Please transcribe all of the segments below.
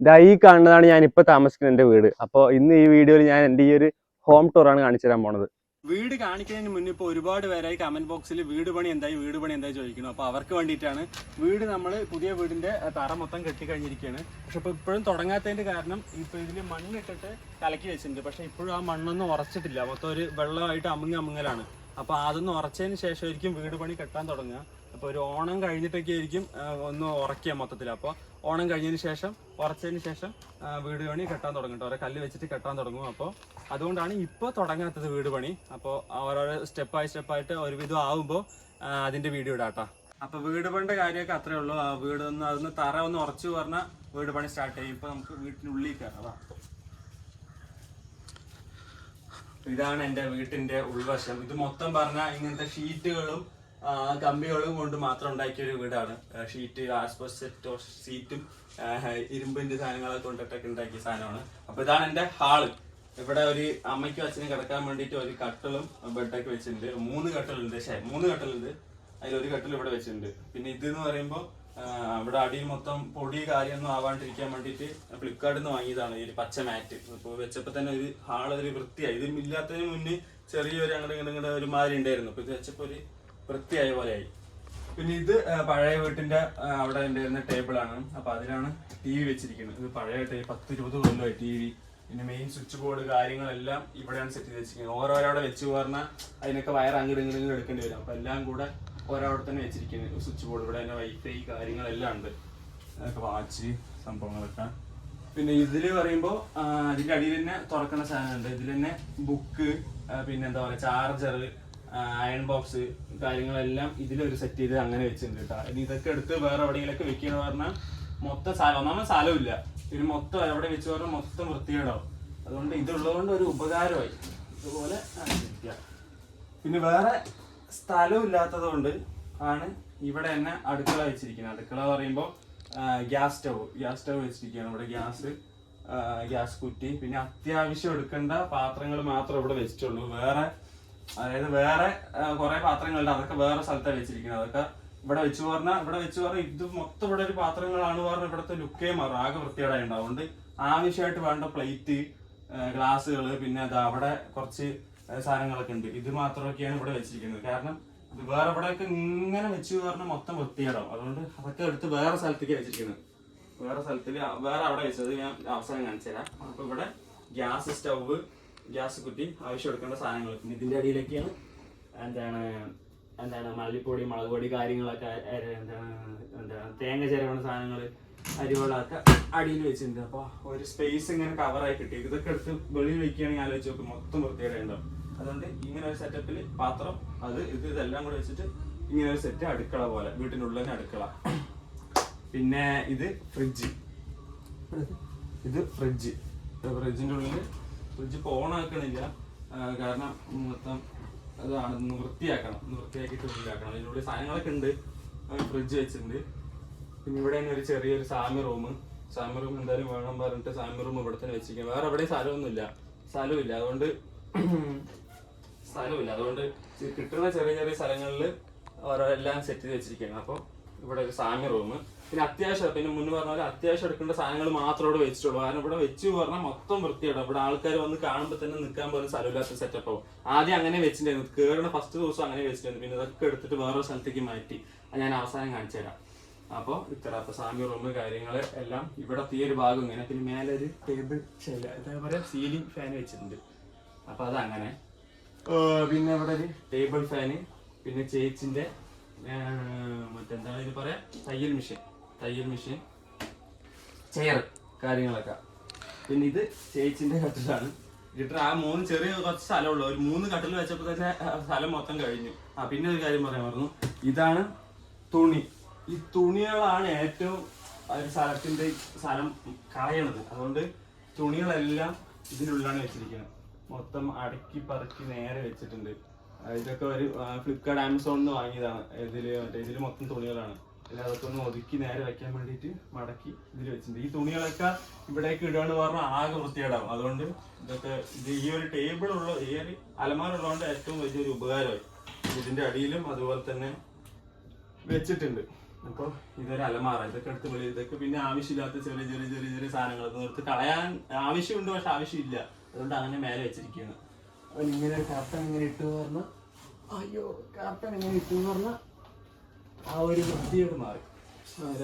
ഇതാ ഈ കാണുന്നതാണ് ഞാൻ ഇപ്പൊ താമസിക്കുന്ന എന്റെ വീട്. അപ്പോൾ ഇന്ന് ഈ വീഡിയോയിൽ ഞാൻ എന്റെ ഈ ഒരു ഹോം ടൂർ ആണ് കാണിച്ചു തരാൻ പോണത്. വീട് കാണിക്കുന്നതിന് മുന്നേ ഇപ്പോൾ ഒരുപാട് പേരായി കമന്റ് ബോക്സിൽ വീട് പണി എന്തായി വീട് പണി എന്തായി ചോദിക്കുന്നു. അപ്പോൾ അവർക്ക് വേണ്ടിയിട്ടാണ് വീട് നമ്മൾ പുതിയ വീടിന്റെ തറ മൊത്തം കെട്ടിക്കഴിഞ്ഞിരിക്കുകയാണ് പക്ഷെ ഇപ്പോൾ ഇപ്പോഴും തുടങ്ങാത്തതിന്റെ കാരണം ഇപ്പോൾ ഇതിൽ മണ്ണിട്ടിട്ട് കലക്കി വെച്ചിട്ടുണ്ട്. പക്ഷെ ഇപ്പോഴും ആ മണ്ണൊന്നും ഉറച്ചിട്ടില്ല. മൊത്തം ഒരു വെള്ളമായിട്ട് അമുങ്ങി അമുങ്ങലാണ്. അപ്പോൾ അതൊന്ന് ഉറച്ചതിന് ശേഷമായിരിക്കും വീട് പണി കെട്ടാൻ തുടങ്ങുക. അപ്പോൾ ഒരു ഓണം കഴിഞ്ഞിട്ടൊക്കെ ആയിരിക്കും ഒന്ന് ഉറക്കുക മൊത്തത്തിൽ അപ്പോൾ ഓണം കഴിഞ്ഞതിന് ശേഷം ഉറച്ചതിന് ശേഷം വീട് പണി കെട്ടാൻ തുടങ്ങും ഓരോ കല്ല് വെച്ചിട്ട് കെട്ടാൻ തുടങ്ങും. അപ്പോൾ അതുകൊണ്ടാണ് ഇപ്പോൾ തുടങ്ങാത്തത് വീട് പണി. അപ്പോൾ ഓരോരോ സ്റ്റെപ്പായി സ്റ്റെപ്പായിട്ട് ഒരുവിധം ആവുമ്പോൾ അതിന്റെ വീഡിയോ ഇടാട്ടോ അപ്പോൾ വീട് പണിയുടെ കാര്യമൊക്കെ അത്രേ ഉള്ളൂ. ആ വീട് ഒന്ന് അതൊന്ന് തറ ഒന്ന് ഉറച്ചു പറഞ്ഞാൽ വീട് പണി സ്റ്റാർട്ട് ചെയ്യും. ഇപ്പോൾ നമുക്ക് വീട്ടിനുള്ളിൽ കയറാം. ഇതാണ് എന്റെ വീട്ടിന്റെ ഉൾവശം. ഇത് മൊത്തം പറഞ്ഞാൽ ഇങ്ങനത്തെ ഷീറ്റുകളും കമ്പികളും കൊണ്ട് മാത്രം ഉണ്ടാക്കിയ ഒരു വീടാണ് ഷീറ്റ് ആസ്പെസ്റ്റോ സീറ്റും ഇരുമ്പിന്റെ സാധനങ്ങളൊക്കെ കൊണ്ടിട്ടൊക്കെ ഉണ്ടാക്കിയ സാധനമാണ്. അപ്പൊ ഇതാണ് എന്റെ ഹാൾ ഇവിടെ ഒരു അമ്മയ്ക്കും അച്ഛനും കിടക്കാൻ വേണ്ടിയിട്ട് ഒരു കട്ടിലും ബെഡൊക്കെ വെച്ചിട്ടുണ്ട്. മൂന്ന് കട്ടലുണ്ട് ശേ മൂന്ന് കട്ടലുണ്ട് അതിലൊരു കട്ടിൽ ഇവിടെ വെച്ചിട്ടുണ്ട്. പിന്നെ ഇത് എന്ന് പറയുമ്പോൾ അവിടെ അടിയിൽ മൊത്തം പൊടി കാര്യമൊന്നും ആവാണ്ടിരിക്കാൻ വേണ്ടിയിട്ട് ഫ്ലിപ്കാർട്ടിൽ നിന്ന് വാങ്ങിയതാണ് ഈ ഒരു പച്ച മാറ്റ്. ഇപ്പോൾ വെച്ചപ്പോൾ തന്നെ ഒരു ഹാൾ ഒരു വൃത്തിയായി. ഇതിലും ഇല്ലാത്തതിന് മുന്നേ ചെറിയൊരു അങ്ങോട്ട് ഇങ്ങനെ ഒരു മാതിരി ഉണ്ടായിരുന്നു. അപ്പോൾ ഇത് വെച്ചപ്പോൾ ഒരു വൃത്തിയായ പോലെയായി. പിന്നെ ഇത് പഴയ വീട്ടിന്റെ അവിടെ ഉണ്ടായിരുന്ന ടേബിൾ ആണ്. അപ്പൊ അതിലാണ് ടി വി വെച്ചിരിക്കുന്നത്. ഇത് പഴയ ടേ പത്ത് ഇരുപത് കൊല്ലമായി ടി വി പിന്നെ മെയിൻ സ്വിച്ച് ബോർഡ് കാര്യങ്ങളെല്ലാം ഇവിടെയാണ് സെറ്റ് ചെയ്ത് വെച്ചിരിക്കുന്നത്. ഓരോരോടെ വെച്ച് പറഞ്ഞാൽ അതിനൊക്കെ വയർ ഇങ്ങോട്ട് എടുക്കേണ്ടി വരും. അപ്പൊ എല്ലാം കൂടെ ഓരോടെ തന്നെ വെച്ചിരിക്കുന്നത്. സ്വിച്ച് ബോർഡ് ഇവിടെ തന്നെ വൈഫൈ കാര്യങ്ങളെല്ലാം ഉണ്ട്. അതൊക്കെ വാച്ച് സംഭവങ്ങളൊക്കെ. പിന്നെ ഇതിൽ പറയുമ്പോ അതിന്റെ അടിയിൽ തന്നെ തുറക്കുന്ന സാധനമുണ്ട്. ഇതിൽ തന്നെ ബുക്ക് പിന്നെ എന്താ പറയാ ചാർജർ അയൺ ബോക്സ് കാര്യങ്ങളെല്ലാം ഇതിലൊരു സെറ്റ് ചെയ്ത് അങ്ങനെ വെച്ചിട്ടുണ്ട് കേട്ടോ ഇനി ഇതൊക്കെ എടുത്ത് വേറെ എവിടെയെങ്കിലൊക്കെ വെക്കണമെന്ന് പറഞ്ഞാൽ മൊത്തം സ്ഥലം ഒന്നാമത് സ്ഥലമില്ല പിന്നെ മൊത്തം എവിടെ വെച്ച് പറഞ്ഞാൽ മൊത്തം വൃത്തികേടാവും. അതുകൊണ്ട് ഇതുള്ളതുകൊണ്ട് ഒരു ഉപകാരമായി. ഇതുപോലെ പിന്നെ വേറെ സ്ഥലം ഇല്ലാത്തത് കൊണ്ട് ആണ് ഇവിടെ തന്നെ അടുക്കള വെച്ചിരിക്കുന്നത്. അടുക്കള പറയുമ്പോൾ ഗ്യാസ് സ്റ്റവ് ഗ്യാസ് സ്റ്റവ് വെച്ചിരിക്കുകയാണ് ഇവിടെ ഗ്യാസ് ഗ്യാസ് കുറ്റി. പിന്നെ അത്യാവശ്യം എടുക്കേണ്ട പാത്രങ്ങൾ മാത്രം ഇവിടെ വെച്ചിട്ടുള്ളൂ. വേറെ അതായത് വേറെ കുറെ പാത്രങ്ങളുണ്ട്. അതൊക്കെ വേറെ സ്ഥലത്താണ് വെച്ചിരിക്കുന്നത്. അതൊക്കെ ഇവിടെ വെച്ച് പറഞ്ഞാൽ ഇവിടെ വെച്ച് പറഞ്ഞാൽ ഇത് മൊത്തം ഇവിടെ ഒരു പാത്രങ്ങളാണ് പറഞ്ഞാൽ ഇവിടുത്തെ ലുക്കേ മാറും. ആകെ വൃത്തികേടായി ഉണ്ടാവും. അതുകൊണ്ട് ആവശ്യമായിട്ട് വേണ്ട പ്ലേറ്റ് ഗ്ലാസ്സുകൾ പിന്നെ അത് അവിടെ കുറച്ച് സാധനങ്ങളൊക്കെ ഉണ്ട്. ഇത് മാത്രമൊക്കെയാണ് ഇവിടെ വെച്ചിരിക്കുന്നത്. കാരണം ഇത് വേറെ ഇവിടെയൊക്കെ ഇങ്ങനെ വെച്ച് പറഞ്ഞാൽ മൊത്തം വൃത്തികേടാവും. അതുകൊണ്ട് അതൊക്കെ എടുത്ത് വേറെ സ്ഥലത്തേക്ക് വെച്ചിരിക്കുന്നത്. വേറെ സ്ഥലത്തിൽ വേറെ അവിടെ വെച്ചത് ഞാൻ അവസരം കാണിച്ചു തരാം അപ്പൊ ഇവിടെ ഗ്യാസ് സ്റ്റവ് ഗ്യാസ് കുറ്റി ആവശ്യം എടുക്കേണ്ട സാധനങ്ങൾ പിന്നെ ഇതിന്റെ അടിയിലൊക്കെയാണ് എന്താണ് എന്താണ് മല്ലിപ്പൊടി മുളക് പൊടി കാര്യങ്ങളൊക്കെ എന്താണ് എന്താണ് തേങ്ങ ചിരവണ സാധനങ്ങൾ അരിവെള്ളമൊക്കെ അടിയിൽ വെച്ചിട്ടുണ്ട്. അപ്പോൾ ഒരു സ്പേസ് ഇങ്ങനെ കവറായി കിട്ടി. ഇതൊക്കെ എടുത്ത് വെളിയിൽ വെക്കുകയാണെങ്കിൽ ആലോചിച്ച് നോക്കും മൊത്തം വൃത്തിയുടെ ഉണ്ടാവും അതുകൊണ്ട് ഇങ്ങനെ ഒരു സെറ്റപ്പിൽ പാത്രം അത് ഇത് ഇതെല്ലാം കൂടെ വെച്ചിട്ട് ഇങ്ങനെ ഒരു സെറ്റ് അടുക്കള പോലെ വീട്ടിനുള്ളിൽ തന്നെ അടുക്കള. പിന്നെ ഇത് ഫ്രിഡ്ജ് ഇത് ഫ്രിഡ്ജ് ഫ്രിഡ്ജിന്റെ ഉള്ളിൽ ഫ്രിഡ്ജ് ഇപ്പോൾ ഓൺ ആക്കണില്ല. കാരണം മൊത്തം അതാണ് വൃത്തിയാക്കണം. ഒന്ന് വൃത്തിയാക്കിയിട്ട് ഉള്ളിലാക്കണം അതിന്റെ ഉള്ളിൽ സാധനങ്ങളൊക്കെ ഉണ്ട്. ഫ്രിഡ്ജ് വെച്ചിട്ടുണ്ട്. പിന്നെ ഇവിടെ തന്നെ ഒരു ചെറിയൊരു സാമി റൂം. സാമി റൂം എന്തായാലും വേണം പറഞ്ഞിട്ട് സാമി റൂം ഇവിടെ തന്നെ വെച്ചിരിക്കും വേറെ എവിടെയും സ്ഥലമൊന്നുമില്ല. സ്ഥലമില്ല. അതുകൊണ്ട് സ്ഥലമില്ല. അതുകൊണ്ട് കിട്ടുന്ന ചെറിയ ചെറിയ സ്ഥലങ്ങളിൽ ഓരോ എല്ലാം സെറ്റ് ചെയ്ത് വെച്ചിരിക്കുകയാണ്. അപ്പോൾ ഇവിടെ ഒരു സാമി റൂം. പിന്നെ അത്യാവശ്യം പിന്നെ മുന്നേ പറഞ്ഞ പോലെ അത്യാവശ്യം എടുക്കേണ്ട സാധനങ്ങൾ മാത്രം ഇവിടെ വെച്ചിട്ടുള്ളൂ. കാരണം ഇവിടെ വെച്ച് പറഞ്ഞാൽ മൊത്തം വൃത്തിയാണ് ഇവിടെ ആൾക്കാർ വന്ന് കാണുമ്പോൾ തന്നെ നിൽക്കാൻ പോലും സ്ഥലമില്ലാത്ത സെറ്റപ്പ് ആവും. ആദ്യം അങ്ങനെ വെച്ചിട്ടുണ്ടായിരുന്നു. കയറുന്ന ഫസ്റ്റ് ദിവസം അങ്ങനെ വെച്ചിട്ടുണ്ടായിരുന്നു. പിന്നെ ഇതൊക്കെ എടുത്തിട്ട് വേറെ സ്ഥലത്തേക്ക് മാറ്റി. ഞാൻ അവസാനം കാണിച്ചു തരാം. അപ്പോൾ ഇത്ര അപ്പൊ സാമി റൂം കാര്യങ്ങൾ എല്ലാം ഇവിടെ ഈ ഒരു ഭാഗം ഇങ്ങനെ. പിന്നെ മേലെ ഒരു ടേബിൾ അതേപോലെ സീലിംഗ് ഫാൻ വെച്ചിട്ടുണ്ട്. അപ്പോൾ അതങ്ങനെ. പിന്നെ ഇവിടെ ഒരു ടേബിൾ ഫാന് പിന്നെ ചേച്ചിന്റെ ഏർ മറ്റെന്താണ് ഇത് പറയാ? തയ്യൽ മെഷീൻ തയ്യൽ മെഷീൻ ചെയർ കാര്യങ്ങളൊക്കെ. പിന്നെ ഇത് ചേച്ചിന്റെ കട്ടിലാണ്. ഇതിട്ട് ആ മൂന്ന് ചെറിയ കുറച്ച് സ്ഥലമുള്ളൂ. ഒരു മൂന്ന് കട്ടിൽ വെച്ചപ്പോൾ തന്നെ സ്ഥലം മൊത്തം കഴിഞ്ഞു. ആ പിന്നെ ഒരു കാര്യം പറയാൻ പറഞ്ഞു ഇതാണ് തുണി. ഈ തുണികളാണ് ഏറ്റവും ഒരു സ്ഥലത്തിന്റെ സ്ഥലം കളയണത്. അതുകൊണ്ട് തുണികളെല്ലാം ഇതിനുള്ളിലാണ് വെച്ചിരിക്കുന്നത്. മൊത്തം അടക്കി പറക്കി നേരെ വെച്ചിട്ടുണ്ട്. ഇതൊക്കെ ഒരു ഫ്ലിപ്കാർട്ട് ആമസോണിൽ നിന്ന് വാങ്ങിയതാണ്. ഇതിൽ മറ്റേ ഇതിൽ മൊത്തം തുണികളാണ്. പിന്നെ അതൊക്കെ ഒന്ന് ഒതുക്കി നേരെ വെക്കാൻ വേണ്ടിയിട്ട് മടക്കി ഇതിൽ വെച്ചിട്ടുണ്ട്. ഈ തുണികളൊക്കെ ഇവിടേക്ക് ഇടുകയെന്ന് പറഞ്ഞാൽ ആകെ വൃത്തികേടാവും. അതുകൊണ്ട് ഇതൊക്കെ ഇത് ഈ ഒരു ടേബിൾ ഉള്ള ഈ ഒരു അലമാര ഉള്ളതുകൊണ്ട് ഏറ്റവും വലിയൊരു ഉപകാരമായി. ഇതിന്റെ അടിയിലും അതുപോലെ തന്നെ വെച്ചിട്ടുണ്ട്. അപ്പോൾ ഇതൊരു അലമാറ ഇതൊക്കെ എടുത്ത് വലിയ ഇതൊക്കെ പിന്നെ ആവശ്യമില്ലാത്ത ചെറിയ ചെറിയ ചെറിയ ചെറിയ സാധനങ്ങൾ ഇതൊന്നും എടുത്ത് കളയാൻ ആവശ്യമുണ്ട് പക്ഷെ ആവശ്യമില്ല. അതുകൊണ്ട് അങ്ങനെ മേലെ വെച്ചിരിക്കുകയാണ്. അവൻ ഇങ്ങനെ ഒരു കർട്ടൻ ഇങ്ങനെ ഇട്ടു പറഞ്ഞ അയ്യോ കർട്ടൻ ഇങ്ങനെ ഇട്ടു പറഞ്ഞ ആ ഒരു വൃത്തിയോട് മാറി.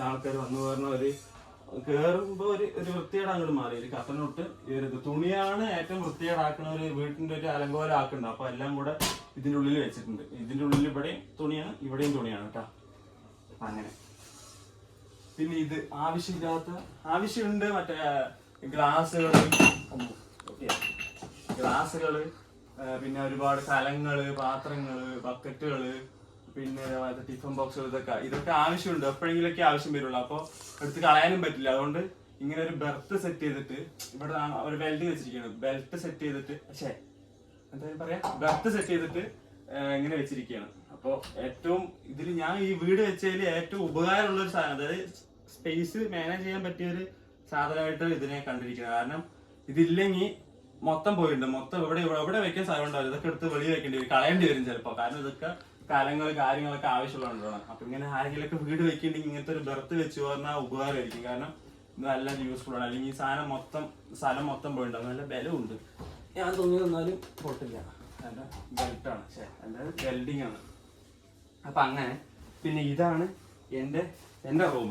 ആൾക്കാർ വന്നു പറഞ്ഞ ഒരു കേറുമ്പോ ഒരു ഒരു വൃത്തിയോട് അങ്ങോട്ട് മാറി. ഒരു കട്ടനൊട്ട് ഒരു തുണിയാണ് ഏറ്റവും വൃത്തിയേടാക്കുന്ന ഒരു വീട്ടിന്റെ ഒരു അലങ്കോലം ആക്കുന്നുണ്ട് അപ്പൊ എല്ലാം കൂടെ ഇതിന്റെ ഉള്ളിൽ വെച്ചിട്ടുണ്ട്. ഇതിന്റെ ഉള്ളിൽ ഇവിടെയും തുണിയാണ് ഇവിടെയും തുണിയാണ് കേട്ടോ. അങ്ങനെ. പിന്നെ ഇത് ആവശ്യമില്ലാത്ത ആവശ്യമുണ്ട് മറ്റേ ഗ്ലാസ്സുകൾ ഗ്ലാസ്സുകൾ പിന്നെ ഒരുപാട് കലങ്ങൾ പാത്രങ്ങൾ ബക്കറ്റുകൾ പിന്നെ ഇതേപോലത്തെ ടിഫൻ ബോക്സുകൾ ഇതൊക്കെ ഇതൊക്കെ ആവശ്യമുണ്ട്. എപ്പോഴെങ്കിലൊക്കെ ആവശ്യം വരുള്ളൂ. അപ്പോൾ എടുത്ത് കളയാനും പറ്റില്ല. അതുകൊണ്ട് ഇങ്ങനെ ഒരു ബെർത്ത് സെറ്റ് ചെയ്തിട്ട് ഇവിടെ ഒരു ബെൽറ്റ് വെച്ചിരിക്കുകയാണ്. ബെൽറ്റ് സെറ്റ് ചെയ്തിട്ട് പക്ഷേ എന്താ പറയാ? ബെർത്ത് സെറ്റ് ചെയ്തിട്ട് ഇങ്ങനെ വെച്ചിരിക്കുകയാണ്. അപ്പോൾ ഏറ്റവും ഇതിൽ ഞാൻ ഈ വീട് വെച്ചതിൽ ഏറ്റവും ഉപകാരമുള്ള ഒരു സാധനം അതായത് സ്പേസ് മാനേജ് ചെയ്യാൻ പറ്റിയ ഒരു സാധനമായിട്ട് ഇതിനെ കണ്ടിരിക്കുന്നത്. കാരണം ഇതില്ലെങ്കിൽ മൊത്തം പോയിട്ടുണ്ട്. മൊത്തം ഇവിടെ ഇവിടെ വെക്കാൻ സാധനം ഉണ്ടാവില്ല ഇതൊക്കെ എടുത്ത് വെളിയിൽ വെക്കേണ്ടി വരും. കളയേണ്ടി വരും ചിലപ്പോൾ കാരണം ഇതൊക്കെ കാലങ്ങൾ കാര്യങ്ങളൊക്കെ ആവശ്യമുള്ളതുകൊണ്ടാണ്. അപ്പൊ ഇങ്ങനെ ആരെങ്കിലൊക്കെ വീട് വെക്കുന്നുണ്ടെങ്കിൽ ഇങ്ങനത്തെ ഒരു ബെർത്ത് വെച്ച് പറഞ്ഞാൽ ഉപകാരമായിരിക്കും. കാരണം നല്ല യൂസ്ഫുൾ ആണ്. അല്ലെങ്കിൽ ഈ സാധനം മൊത്തം സ്ഥലം മൊത്തം പോയിണ്ടാവും നല്ല ബലമുണ്ട്. ഞാൻ തോന്നി വന്നാലും പൊട്ടില്ല. നല്ല ബെൽറ്റാണ് ശേ നല്ല വെൽഡിങ് ആണ്. അപ്പൊ അങ്ങനെ പിന്നെ ഇതാണ് എന്റെ എന്റെ റൂം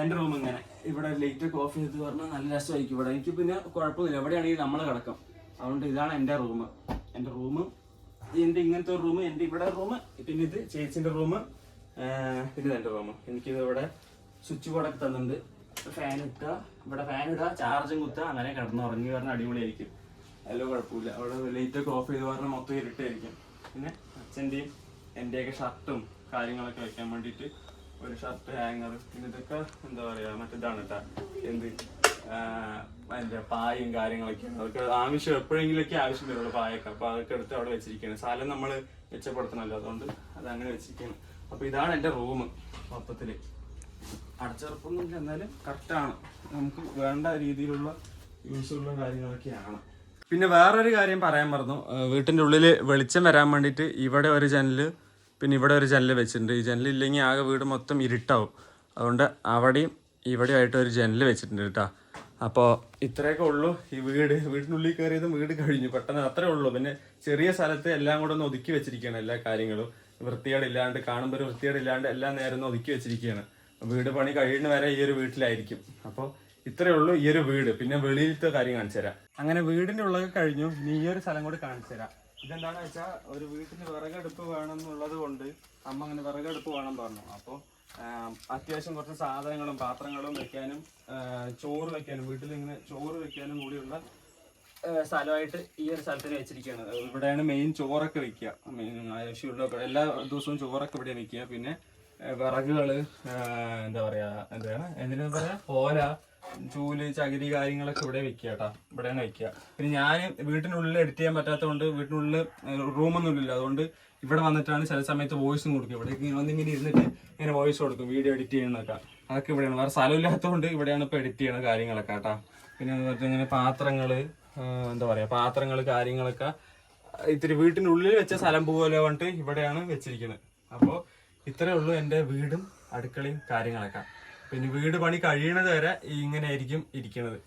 എന്റെ റൂം ഇങ്ങനെ. ഇവിടെ ലൈറ്റ് ഒക്കെ ഓഫ് ചെയ്ത് പറഞ്ഞാൽ നല്ല രസമായിരിക്കും ഇവിടെ. എനിക്ക് പിന്നെ കുഴപ്പമില്ല എവിടെയാണെങ്കിൽ നമ്മൾ കിടക്കും. അതുകൊണ്ട് ഇതാണ് എന്റെ റൂം എന്റെ റൂം എന്റെ ഇങ്ങനത്തെ ഒരു റൂം എന്റെ ഇവിടെ റൂം പിന്നെ ഇത് ചേച്ചിന്റെ റൂം പിന്നെ എന്റെ റൂം എനിക്കിത് ഇവിടെ സ്വിച്ച് ബോർഡൊക്കെ തന്നിട്ടുണ്ട്. ഫാൻ ഇട്ടുക ഇവിടെ ഫാൻ ഇടുക ചാർജും കുത്തുക അങ്ങനെ കിടന്ന് ഉറങ്ങി പറഞ്ഞാൽ അടിപൊളിയായിരിക്കും. അല്ല കുഴപ്പമില്ല. അവിടെ ലൈറ്റ് ഒക്കെ ഓഫ് ചെയ്ത് പറഞ്ഞാൽ മൊത്തം ഇരുട്ടായിരിക്കും. പിന്നെ അച്ഛന്റെയും എന്റെയൊക്കെ ഷർട്ടും കാര്യങ്ങളൊക്കെ വെക്കാൻ വേണ്ടിയിട്ട് ഒരു ഷർട്ട് ഹാങ്ങർ പിന്നെ ഇതൊക്കെ എന്താ പറയാ മറ്റേതാണ് കേട്ടാ എന്ത്? അതിന്റെ പായയും കാര്യങ്ങളൊക്കെയാണ്. അതൊക്കെ ആവശ്യം എപ്പോഴെങ്കിലൊക്കെ ആവശ്യം വരുള്ളൂ പായൊക്കെ. അപ്പൊ അതൊക്കെ എടുത്ത് അവിടെ വെച്ചിരിക്കുകയാണ്. സ്ഥലം നമ്മൾ മെച്ചപ്പെടുത്തണമല്ലോ അതുകൊണ്ട് അത് അങ്ങനെ വെച്ചിരിക്കുകയാണ്. അപ്പൊ ഇതാണ് എന്റെ റൂം മൊത്തത്തിൽ. അടച്ചുറപ്പൊന്നുമില്ല എന്നാലും കറക്റ്റാണ്. നമുക്ക് വേണ്ട രീതിയിലുള്ള യൂസുള്ള കാര്യങ്ങളൊക്കെയാണ്. പിന്നെ വേറൊരു കാര്യം പറയാൻ മറന്നു. വീട്ടിന്റെ ഉള്ളിൽ വെളിച്ചം വരാൻ വേണ്ടിയിട്ട് ഇവിടെ ഒരു ജനൽ പിന്നെ ഇവിടെ ഒരു ജനൽ വെച്ചിട്ടുണ്ട്. ഈ ജനൽ ഇല്ലെങ്കിൽ ആകെ വീട് മൊത്തം ഇരുട്ടാവും. അതുകൊണ്ട് അവിടെയും ഇവിടെയായിട്ട് ഒരു ജനൽ വെച്ചിട്ടുണ്ട് കേട്ടോ. അപ്പോൾ ഇത്രയൊക്കെ ഉള്ളൂ. ഈ വീട് വീടിനുള്ളിൽ കയറിയതും വീട് കഴിഞ്ഞു. പെട്ടെന്ന് അത്രേ ഉള്ളൂ. പിന്നെ ചെറിയ സ്ഥലത്ത് എല്ലാം കൂടെ ഒന്ന് ഒതുക്കി വെച്ചിരിക്കുകയാണ് എല്ലാ കാര്യങ്ങളും. വൃത്തികേടില്ലാണ്ട് കാണുമ്പോൾ ഒരു വൃത്തികേടില്ലാണ്ട് എല്ലാം നേരം ഒന്ന് ഒതുക്കി വെച്ചിരിക്കുകയാണ്. വീട് പണി കഴിയുന്ന വരെ ഈ ഒരു വീട്ടിലായിരിക്കും. അപ്പോൾ ഇത്രയേ ഉള്ളൂ ഈ ഒരു വീട്. പിന്നെ വെളിയിലത്തെ കാര്യം കാണിച്ചു തരാം. അങ്ങനെ വീടിന്റെ ഉള്ളൊക്കെ കഴിഞ്ഞു. ഇനി ഈ ഒരു സ്ഥലം കൂടി കാണിച്ചു തരാം. ഇതെന്താണെന്ന് വെച്ചാൽ ഒരു വീട്ടിൽ വിറകടുപ്പ് വേണം എന്നുള്ളത് കൊണ്ട് അമ്മ അങ്ങനെ വിറകടുപ്പ് വേണം പറഞ്ഞു. അപ്പോൾ അത്യാവശ്യം കുറച്ച് സാധനങ്ങളും പാത്രങ്ങളും വെക്കാനും ചോറ് വെക്കാനും വീട്ടിൽ ഇങ്ങനെ ചോറ് വെക്കാനും കൂടിയുള്ള സ്ഥലമായിട്ട് ഈ ഒരു സ്ഥലത്തിന് വെച്ചിരിക്കുകയാണ്. ഇവിടെയാണ് മെയിൻ ചോറൊക്കെ വെക്കുക. മെയിൻ ആവശ്യമുള്ള എല്ലാ ദിവസവും ചോറൊക്കെ ഇവിടെ വെക്കുക. പിന്നെ വിറകുകൾ എന്താ പറയാ എന്താണ്? എന്തിനാ പറയാ? ഓല ചൂൽ ചകിരി കാര്യങ്ങളൊക്കെ ഇവിടെ വെക്കുക കേട്ടോ. ഇവിടെയാണ് വെക്കുക. പിന്നെ ഞാൻ വീട്ടിനുള്ളിൽ എഡിറ്റ് ചെയ്യാൻ പറ്റാത്തതുകൊണ്ട് വീട്ടിനുള്ളിൽ റൂമൊന്നും ഇല്ല അതുകൊണ്ട് ഇവിടെ വന്നിട്ടാണ് ചില സമയത്ത് വോയിസും കൊടുക്കുക. ഇവിടെ ഇങ്ങനെ വന്നിങ്ങനെ ഇരുന്നിട്ട് ഇങ്ങനെ വോയിസ് കൊടുക്കും വീഡിയോ എഡിറ്റ് ചെയ്യണതൊക്കെ അതൊക്കെ ഇവിടെയാണ്. വേറെ സ്ഥലമില്ലാത്തതുകൊണ്ട് ഇവിടെയാണ് ഇപ്പോൾ എഡിറ്റ് ചെയ്യണ കാര്യങ്ങളൊക്കെ കേട്ടോ. പിന്നെ ഇങ്ങനെ പാത്രങ്ങൾ എന്താ പറയുക പാത്രങ്ങൾ കാര്യങ്ങളൊക്കെ ഇത്തിരി വീട്ടിനുള്ളിൽ വെച്ച സ്ഥലം പോലെ പറഞ്ഞിട്ട് ഇവിടെയാണ് വെച്ചിരിക്കുന്നത്. അപ്പോൾ ഇത്രയേ ഉള്ളൂ എന്റെ വീടും അടുക്കളയും കാര്യങ്ങളൊക്കെ. പിന്നെ വീട് പണി കഴിയണത് വരെ ഇങ്ങനെ ആയിരിക്കും ഇരിക്കുന്നത്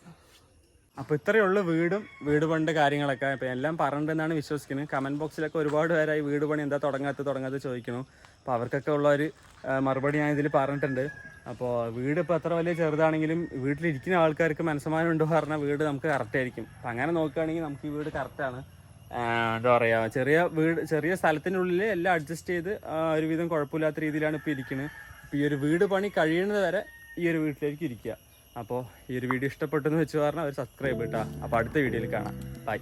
അപ്പോൾ ഇത്രയേ ഉള്ളൂ വീടും വീട് പണിന്റെ കാര്യങ്ങളൊക്കെ. ഇപ്പം എല്ലാം പറഞ്ഞിട്ടെന്നാണ് വിശ്വസിക്കുന്നത്? കമന്റ് ബോക്സിലൊക്കെ ഒരുപാട് പേരായി വീട് പണി എന്താ തുടങ്ങാത്ത തുടങ്ങാത്ത ചോദിക്കണം അപ്പോൾ അവർക്കൊക്കെ ഉള്ള ഒരു മറുപടി ഞാൻ ഇതിൽ പറഞ്ഞിട്ടുണ്ട്. അപ്പോൾ വീട് ഇപ്പോൾ എത്ര വലിയ ചെറുതാണെങ്കിലും വീട്ടിലിരിക്കുന്ന ആൾക്കാർക്ക് മനസ്സമാനം ഉണ്ടോ പറഞ്ഞാൽ വീട് നമുക്ക് കറക്റ്റ് ആയിരിക്കും. അപ്പം അങ്ങനെ നോക്കുകയാണെങ്കിൽ നമുക്ക് ഈ വീട് കറക്റ്റാണ് എന്താ പറയുക ചെറിയ വീട് ചെറിയ സ്ഥലത്തിനുള്ളിൽ എല്ലാം അഡ്ജസ്റ്റ് ചെയ്ത് ഒരുവിധം കുഴപ്പമില്ലാത്ത രീതിയിലാണ് ഇപ്പോൾ ഇരിക്കുന്നത് ഈ ഒരു വീട് പണി കഴിയുന്നത് വരെ ഈ ഒരു വീട്ടിലേക്ക് ഇരിക്കുക. അപ്പോൾ ഈ ഒരു വീഡിയോ ഇഷ്ടപ്പെട്ടെന്ന് വെച്ച് പറഞ്ഞാൽ ഒരു സബ്സ്ക്രൈബ് കിട്ടുക അപ്പോൾ അടുത്ത വീഡിയോയിൽ കാണാം. ബൈ